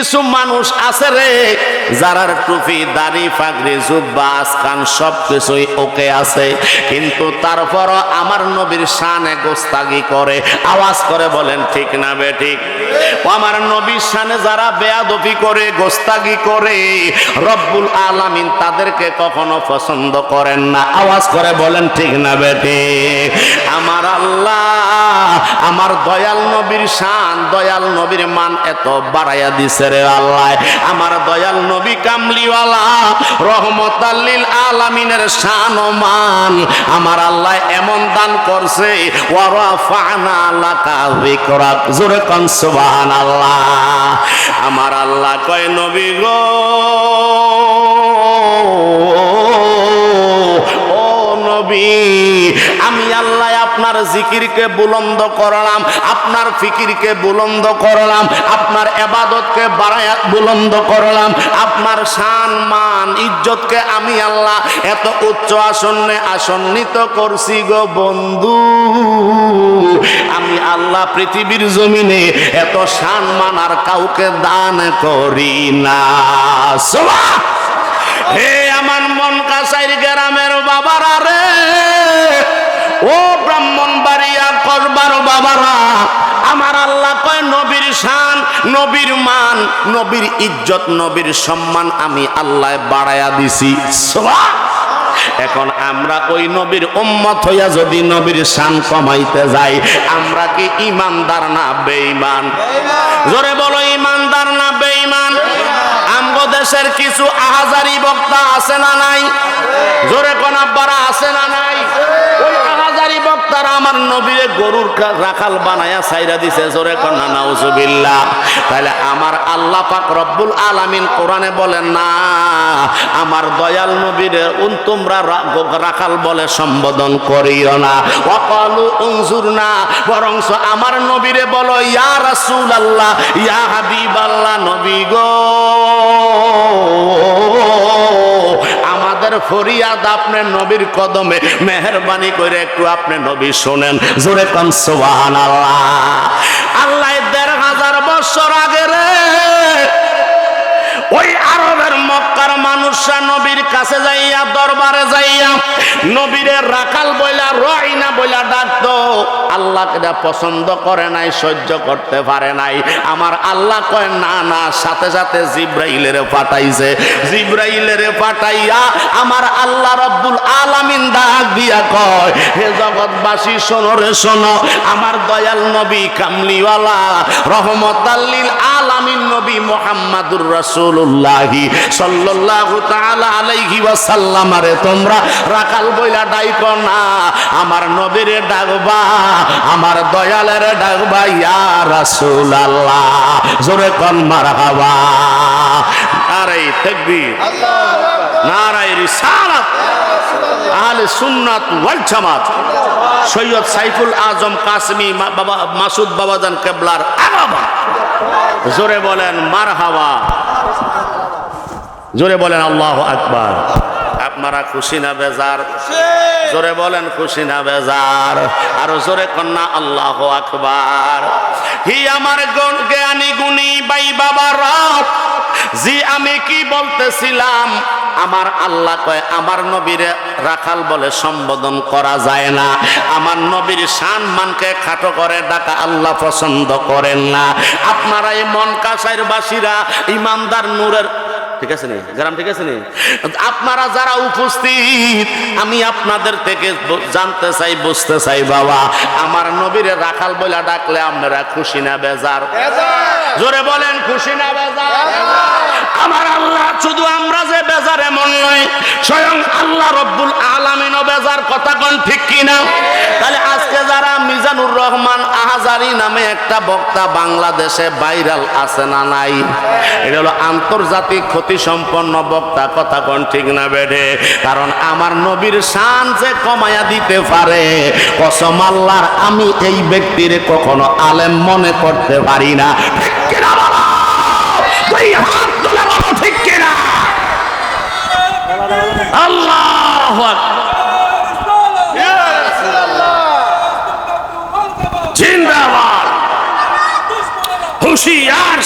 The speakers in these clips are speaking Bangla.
কিছু মানুষ আছে রে, যারার টুপি, দাড়ি ফাগরি জুব্বা, আসকান সব কিছুই ওকে আছে। কিন্তু তারপরও আমার নবীর শানে গোস্তাগি করে, আওয়াজ করে বলেন, ঠিক না বে, ঠিক। আমার নবীর শানে যারা বেয়াদবি করে, গোস্তাগি করে, রব্বুল আলামিন তাদেরকে কখনো পছন্দ করেন না। আওয়াজ করে বলেন, ঠিক না আমার আল্লাহ আমার দয়াল নবীর শান, দয়াল নবীর মান এত বাড়াইয়া দিছে রে আল্লাহ। আমার দয়াল নবী কামলিওয়ালা রহমত আল্লিল আলামিনের শান ও মান আমার আল্লাহ এমন দান করছে ওয়ারাফানা লাকা যিকরাক জোরে কোন সুবহানাল্লাহ। আমার আল্লাহ কয়, নবী গো জিকিরকে বুলন্দ করলাম, আপনার ফিকিরকে বুলন্দ করলাম, আপনার এবাদতকে বাড়ায় বুলন্দ করলাম, আপনার শান, মান, ইজ্জতকে আমি আল্লাহ এত উচ্চ আসন্নে আসন্নিত করছি গো বন্ধু। আমি আল্লাহ পৃথিবীর জমিনে এত শান, মান আর কাউকে দান করি না। হে আমার মন কাছাইর গ্রামের বাবারা রে, ও বাবারা, আমার আল্লাহ কয়, নবীর শান, নবীর মান, নবীর ইজ্জত, নবীর সম্মান আমি আল্লাহ বাড়ায়া দিছি। এখন আমরা ওই নবীর উম্মত হইয়া যদি নবীর শান কমাইতে যাই, আমরা কি ইমানদার না বেঈমান? জোরে বলো, ইমানদার না বেঈমান? আমগো কিছু আহাজারি বক্তা আছে না নাই? জোরে কোন আব্বারা, আছে না নাই? ওই বক্তারা আমার নবীরে গরুর রাখাল বানায়া সাইরা দিছে, জোরে কোন না, নাউজুবিল্লাহ। তাহলে আমার আল্লাহ পাক রব্বুল আলামিন কোরআনে বলেন, না, আমার দয়াল নবীরে উন তোমরা রাখাল বলে সম্বোধন করিও না। অকালু উনজুর না বরং আমার নবীরে বলো, ইয়া রাসূল আল্লাহ ইয়া হাবিব আল্লাহ নবী গো। আমাদের ফরিয়াদ আপনার নবীর কদমে। মেহরবানি করে একটু আপনি নবী শোনেন। জোরে কন সোহান আল্লাহ আল্লাহ দেড় হাজার বছর আগে রে, ওই আরবের মক্কার মানুষরা নবীর কাছে যাইয়া দরবারে যাইয়া নবীরে রাখাল বইলা রয়না বইলা ডাকতো আল্লাহকে পছন্দ করে নাই, সহ্য করতে পারে নাই। আমার আল্লাহ কয়, না না, সাথে সাথে জিব্রাইলের পাঠাইছে। জিব্রাইলের পাঠাইয়া আমার আল্লাহ রব্বুল আলামিন ডাক দিয়া কয়, হে জগৎবাসী, শোনো রে, শোনো। আমার দয়াল নবী কামলিওয়ালা রহমত আল্লিল আলামিন নবী মোহাম্মদুর রাসূলুল্লাহি সাল্লাল্লাহু তাআলা আলাইহি ওয়াসাল্লাম রে তোমরা রাখাল বইলা ডাইক না। আমার নবীরে ডাকবা, আমার দয়ালের ডাকবা ইয়া রাসূলুল্লাহ। জোরে কোন মারহাবা। আরে তাকবীর। নারায়ে রিসালাত। আহলে সুন্নাত ওয়াল জামাত। সৈয়দ সাইফুল আজম কাসমি বাবা মাসুদ বাবাজান কেবলার আগাবা জোরে বলেন মারহাবা। জোরে বলেন আল্লাহ আকবার। আপনারা খুশি না বেজার? জোরে বলেন খুশি না বেজার। আর জোরে কন্যা আল্লাহ আকবার। হি আমার গণ জ্ঞানী গুণী বাই বাবারা জি আমি কি বলতেছিলাম? আমার আল্লাহ কয় আমার নবীরে রাখাল বলে সম্বোধন করা যায় না। আমার নবীর শান মানকে খাটো করে ডাকা আল্লাহ পছন্দ করেন না। আপনারা এই মন কাসাইর বাসীরা ইমানদার নূরের ঠিক আছে নি? গ্রাম ঠিক আছে নি? আপনারা যারা উপস্থিত, আমি আপনাদের থেকে জানতে চাই, বুঝতে চাই, বাবা। আমার নবীরে রাখাল বইলা ডাকলে আপনারা খুশি না বেজার? জোরে বলেন, খুশি না বেজার? আমার আল্লাহ, শুধু আমরা যে বেজার এমন নয়, স্বয়ং আল্লাহ রব্বুল আলামিনও বেজার, কথা কোন ঠিক কিনা? তাহলে আজকে যারা মিজানুর রহমান আহাজারি নামে একটা বক্তা বাংলাদেশে ভাইরাল আছে না নাই? এটা হলো আন্তর্জাতিক ক্ষতি সম্পন্ন বক্তা, কথা কোন ঠিক না বেড়ে কারণ আমার নবীর শান যে কমায়া দিতে পারে, কসম আল্লাহর, আমি এই ব্যক্তির কখনো আলেম মনে করতে পারি না। আল্লাহ হুশিয়ার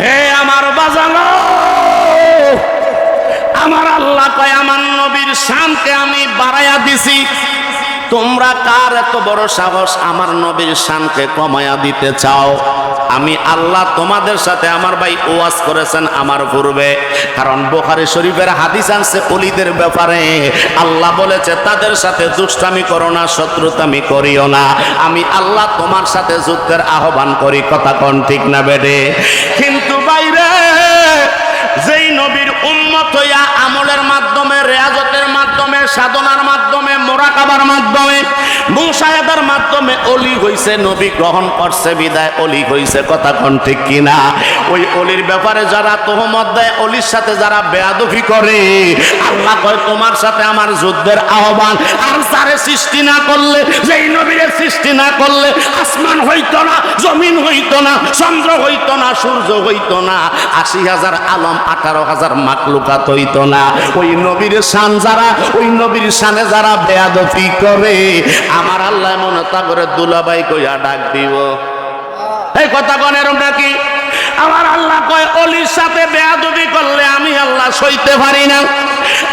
হে আমার বাজানো, আমার আল্লাহ কয়, আমার নবীর শান্তে আমি বাড়াইয়া দিছি। তোমরা কার এত বড় সাহস, আমার নবীর শানকে কমায়া দিতে চাও? আমি আল্লাহ তোমাদের সাথে আমার ভাই ওয়াজ করেছেন আমার পূর্বে। কারণ বোখারি শরীফের হাদিস আনছে অলিদের ব্যাপারে। আল্লাহ বলেছে, তাদের সাথে দুষ্টামি করো না, শত্রুতামি করিও না। আমি আল্লাহ তোমার সাথে যুদ্ধের আহ্বান করি। কথা কোন ঠিক না বেডে? কিন্তু বাইরে, যেই নবীর উম্মত হইয়া আমলের মাধ্যমে মাধ্যমে সাধনার মাধ্যমে, মোরাকাবার মাধ্যমে মুসাহেদার মাধ্যমে অলি হইছে, নবী গ্রহণ করছে, বিদায় অলি হইছে, কথা কোন ঠিক কিনা? ওই অলির ব্যাপারে যারা তোহমত দেয়, অলির সাথে যারা বেয়াদফি করে, আল্লাহ কয়, তোমার সাথে আমার যুদ্ধের আহ্বান, আর যারে সৃষ্টি না করলে, যেই নবীরে সৃষ্টি না করলে, আসমান হইতো না, জমিন হইতো না, চন্দ্র হইতো না, সূর্য হইতো না, আশি হাজার আলম, আঠারো হাজার মাকলুকাত হইতো না। ওই নবীর শান যারা, ওই নবীর শানে যারা বেয়াদফি করে, আমার আল্লাহ মনে তা করে দুলাবাই কইয়া ডাক দিব। এই কথা কনের নাকি? আমার আল্লাহ কয়, অলির সাথে বেয়াদবি করলে আমি আল্লাহ সইতে পারি না।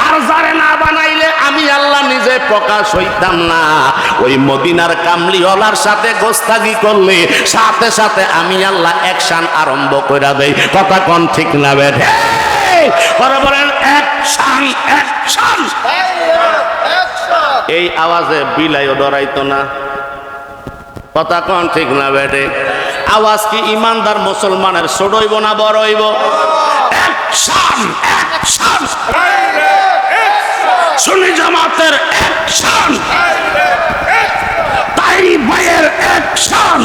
আর যারে না বানাইলে আমি আল্লাহ নিজে প্রকাশ হইতাম না। ওই মদিনার কামলিওয়ালার সাথে গোস্তাগি করলে সাথে সাথে আমি আল্লাহ অ্যাকশন আরম্ভ করে দেই। কথা কোন ঠিক না পরে বলেন অ্যাকশন অ্যাকশন এই আওয়াজে বিলাইও ডরাইতো না। কথা কন ঠিক না বেটে। আওয়াজ কি ইমানদার মুসলমানের ছোট হইব না বড় হইব? অ্যাকশন অ্যাকশন সুনি জামাতের অ্যাকশন তাই ভাইয়ের অ্যাকশন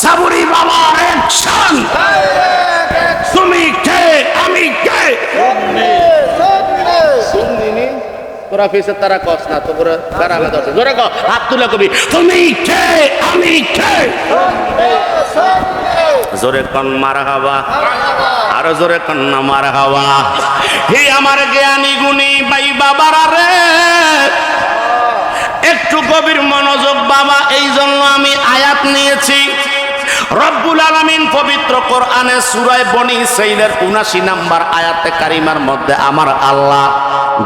সাবুরি বাবার অ্যাকশন তুমি কে আমি কে তোরা তারা কস না, তো পুরো তারা আলাদা আছে কো হাত তুলে কবি, তুমি কে? আমি কে? জোরে কন জোরে কন না হে আমার জ্ঞানী গুণী ভাই বাবারা রে, একটু গভীর মনোযোগ বাবা এই জন্য আমি আয়াত নিয়েছি। রব্বুল আলামিন পবিত্র কোরআনে সূরায় বনি ইসরাইলের 79 নাম্বার আয়াতে কারিমার মধ্যে, আমার আল্লাহ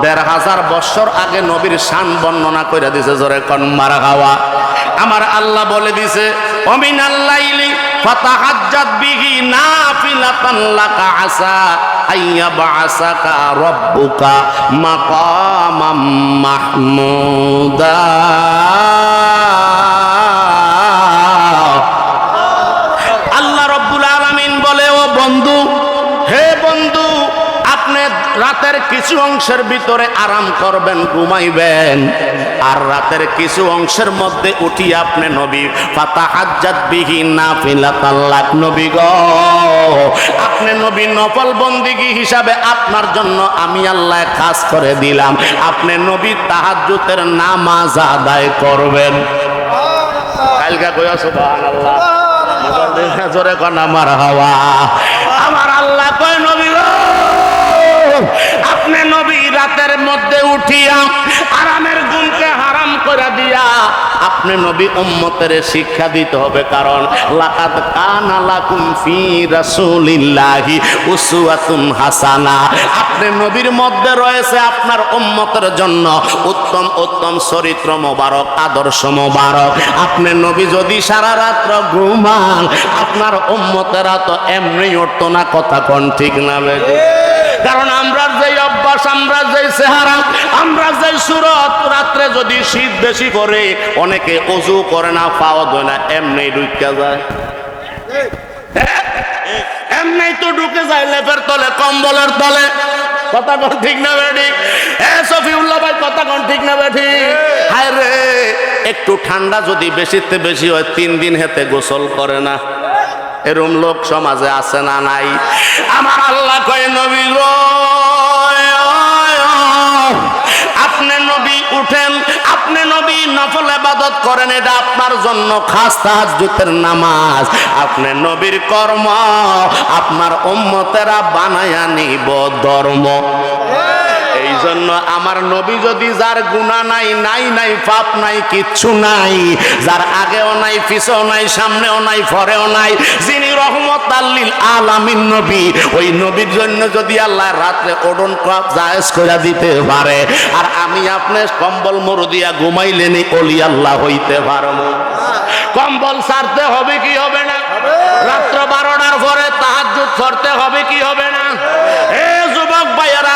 দেড় হাজার বছর আগে নবীর শান বর্ণনা করে দিছে, জোরে কন, মারা খাওয়া আমার আল্লাহ বলে দিছে অমিন আল্লাইলি ফাতাহাজ্জাত আইয়া মাকামাম মাহমুদা। রাতের কিছু অংশের ভিতরে আরাম করবেন ঘুমাইবেন। আর রাতের কিছু অংশের মধ্যে উঠি আপনি নবী ফাতা হাজ্জাত বিহি না ফিলাতাল্লাক নবী গো আপনি নবী নফল বন্দিগি হিসাবে আপনার জন্য আমি আল্লাহ কাজ করে দিলাম। আপনি নবী তাহাজ্জুতের নামাজ আদায় করবেন। কালকা কইয়া সুবহানাল্লাহ। জোরে কন আমার হাওয়া আমার আল্লাহ কয় নবী গো, আপনি নবী রাতের মধ্যে উঠিয়া আরামের গুণকে হারাম করে দিয়া আপনি নবী উম্মতের শিক্ষা দিতে হবে কারণ লাকাদ কানা লাকুম ফি রাসূলিল্লাহি উসওয়াতুন হাসানা। আপনি নবীর মধ্যে রয়েছে আপনার উম্মতের জন্য উত্তম উত্তম চরিত্র মোবারক আদর্শ মোবারক। আপনি নবী যদি সারা রাত্র ঘুমান আপনার উম্মতেরা তো এমনি উঠতো না কথা কোন ঠিক না কারণ আমরা যে অভ্যাস আমরা যে চেহারা, আমরা যে সুরত, রাত্রে যদি শীত বেশি করে, অনেকে অজু করে না, পাওয়া যায় না, এমনি ঢুকা যায়। হ্যাঁ? এমনি তো ঢুকে যায়, লেপের তলে, কম্বলের তলে। কথা কোন ঠিক না এ সফিউল্লাহ ভাই, কথা কোন ঠিক না হায় রে, একটু ঠান্ডা যদি বেশিতে বেশি হয়, তিন দিন হেতে গোসল করে না। এরম লোক সমাজে আছে না নাই? আমার আল্লাহ কয়, নবী গো উঠেন আপনি নবী নফল আবাদত করেন, এটা আপনার জন্য খাস তাহাজুতের নামাজ। আপনি নবীর কর্ম, আপনার উম্মতেরা বানায়া নিব ধর্ম। এজন্য আমার নবী যদি যার গুণা নাই নাই নাই, পাপ নাই, কিচ্ছু নাই, যার আগেও নাই, পিছেও নাই, সামনেও নাই, পরেও নাই, যিনি রহমত আল্লিল আলামিন নবী, ওই নবীর জন্য যদি আল্লাহ রাত্রে ওডন ক্লাব জায়েজ করে দিতে পারে, আর আমি আপনি কম্বল মরু দিয়া ঘুমাইলেনি অলি আল্লাহ হইতে পারব কম্বল সারতে হবে কি হবে না? রাত্র বারোটার পরে তাহাজ্জুদ করতে হবে কি হবে না? এ যুবক ভাইয়ারা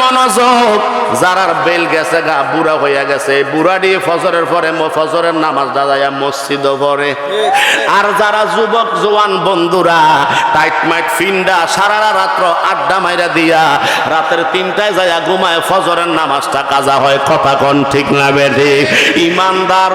মনোযোগ। যারার বেল গেছে, গা বুড়া হইয়া গেছে বুড়া দিয়ে ফজরের পরে ফজরের নামাজ দাদাইয়া মসজিদ পরে আর যারা যুবক, জোয়ান বন্ধুরা টাইট মাইট ফিন্ডা সারা রাত্র আড্ডা মাইরা দিয়া, রাতের তিনটায় যাইয়া ঘুমায়, ফজরের নামাজটা কাজা হয়, কথা কোন ঠিক না বেঠে। ইমানদার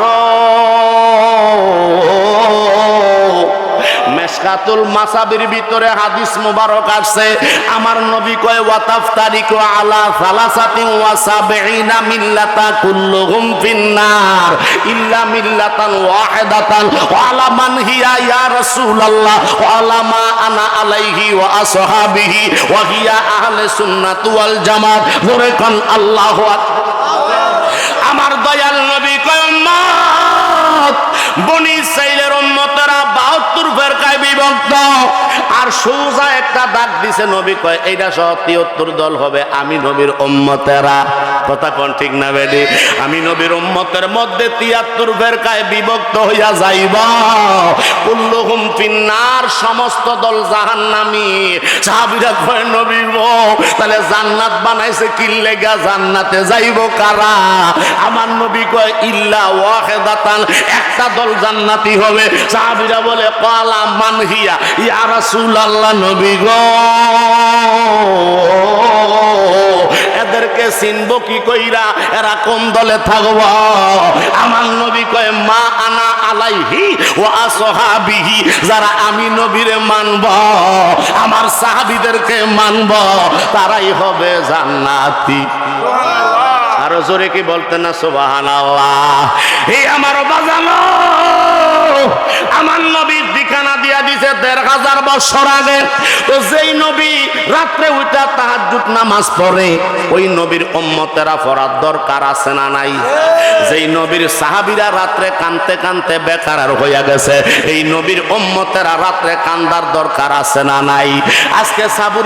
মেশকাতুল মাসাবির ভিতরে হাদিস মুবারক আছে আমার নবী কয়, ওয়াতাফ তারিকু আলা সালাসাতিন ওয়া সাবঈনা মিল্লাতা কুল্লুহুম ফিন্নার। ইল্লা মিল্লাতান ওয়াহিদাতান। ওয়া আলা মান হিয়া ইয়া রাসূলুল্লাহ। ওয়া আলা মা আনা আলাইহি ওয়া আসহাবিহি। ওয়া হিয়া আহলে সুন্নাত ওয়াল জামাত। জোরে কোন, আল্লাহু আকবার। আমার দয়াল নবী কয়, উম্মত, বনি সাইলের উম্মতেরা 72 ফেরকায় বিভক্ত আর সোজা একটা দাগ দিছে, নবী কয় এইটা সহ 73 দল হবে, আমি নবীর উম্মতেরা। কথা কোন ঠিক না, বেডি? আমি নবীর উম্মতের মধ্যে 73 ফেরকায় বিভক্ত হইয়া যাইব। কুল্লুহুম ফিন্নার, সমস্ত দল জাহান্নামী। সাহাবীরা কয়, নবী গো, তাহলে জান্নাত বানাইছে কি লেগা? জান্নাতে যাইব কারা? আমার নবী কয়, ইল্লা ওয়াহিদাতান, একটা দল জান্নাতি হবে। সাহাবীরা বলে কালা মানহিয়া, ইয়া রাসূলুল্লাহ নবী গো। এদেরকে চিনব কি কইরা? এরা কোন দলে থাকব? আমার নবী কয় মা আনা আলাইহি ও আসহাবিহি। যারা আমি নবীরে মানব আমার সাহাবীদেরকে মানব তারাই হবে জান্নাতি। আরও জোরে কি বলতেন না? সুবাহান এই আমার বাজানো আমার নবীর ঠিকানা দিয়া দিছে দেড় হাজার বছর আগে, তো যেই নবী রাত্রে উঠা তাহাজ্জুদ নামাজ পড়ে, ওই নবীর উম্মতেরা পড়ার দরকার আছে না নাই? যেই নবীর সাহাবীরা রাত্রে কানতে কানতে বেকার হইয়া গেছে, এই নবীর উম্মতেরা রাত্রে কান্দার দরকার আছে না নাই? আজকে সাবুর